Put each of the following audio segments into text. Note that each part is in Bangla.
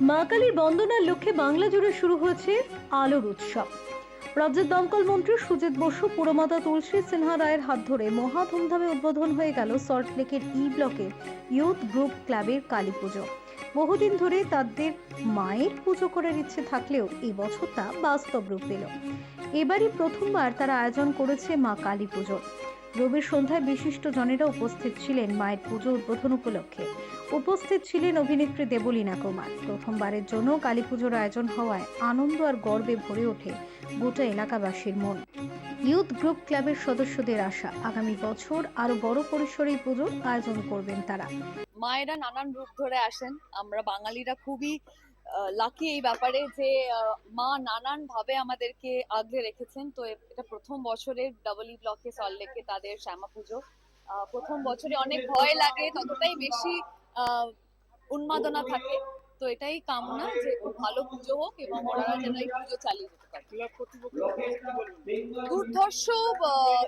মা কালীর বন্দনার লক্ষ্যে বাংলা জুড়ে শুরু হয়েছে আলোর উৎসব। রাজ্যের দমকল মন্ত্রী সুজিত বসু, পুরমাতা তুলসী সিনহা রায়ের হাত ধরে মহা ধুমধামে উদ্বোধন হয়ে গেল সল্টলেকের ই ব্লকের ইউথ গ্রুপ ক্লাবের কালী পুজো। বহুদিন ধরে তাদের মায়ের পুজো করার ইচ্ছে থাকলেও এই বছর তা বাস্তব রূপ পেল এবারই প্রথমবার তারা আয়োজন করেছে মা কালী পুজো। রবির সন্ধ্যায় বিশিষ্ট জনেরা উপস্থিত ছিলেন মায়ের পুজো উদ্বোধন উপলক্ষে। উপস্থিত ছিলেন অভিনেত্রী দেবলীনা কুমার। প্রথমবারের জন্য কালী পুজোর আয়োজন হওয়ায় আনন্দ আর গর্বে ভরে ওঠে গোটা এলাকাবাসীর মন। ইউথ গ্রুপ ক্লাবের সদস্যদের আশা, আগামী বছর আরও বড় পরিসরে পুজোর আয়োজন করবেন তারা। মায়েরা নানান রূপ ধরে আসেন। আমরা বাঙালিরা খুবই লাকি এই ব্যাপারে যে মা নানান ভাবে আমাদেরকে আগলে রেখেছেন। তো এটা প্রথম বছরের ডাবল ই ব্লকে সল্লেকে তাদের শ্যামা পুজো। প্রথম বছরে অনেক ভয় লাগে, ততটাই বেশি উন্মাদনা থাকে। তো এটাই কামনা যে খুব ভালো পুজো হোক এবং ওনারা যেন এই পুজো চালিয়ে যেতে পারে। দুর্ধর্ষ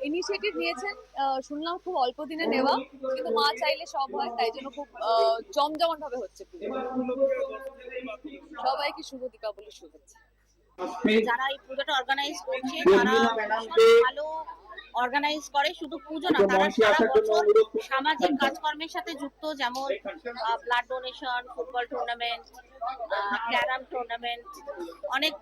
ইনিশিয়েটিভ নিয়েছেন আহ, শুনলাম খুব অল্প দিনে নেওয়া কিন্তু মা চাইলে সব হয় তাই জন্য খুব জমজমট ভাবে হচ্ছে পুজো। সবাইকে শুভ দীপাবলির শুভেচ্ছা। যারা এই পুজোটা অর্গানাইজ করছে তারা ভালো অর্গানাইজ করে শুধু পুজো না তারা সারা বছর সামাজিক কাজকর্মের সাথে যুক্ত যেমন blood donation football tournament carrom tournament অনেক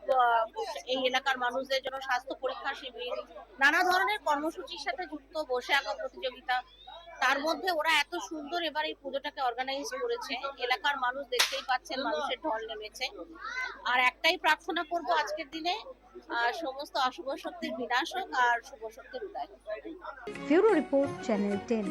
এই এলাকার মানুষদের জন্য স্বাস্থ্য পরীক্ষা শিবির নানা ধরনের কর্মসূচির সাথে যুক্ত বসে আঁকা প্রতিযোগিতা। তার মধ্যে ওরা এত সুন্দর এবার এই পুজোটাকে অর্গানাইজ করেছে। এলাকার মানুষ দেখতেই পাচ্ছেন, মানুষের ঢল নেমেছে। আর একটাই প্রার্থনা করব আজকের দিনে সমস্ত অশুভ শক্তির বিনাশ হোক আর শুভ শক্তির উদয় হোক। Report, channel ten.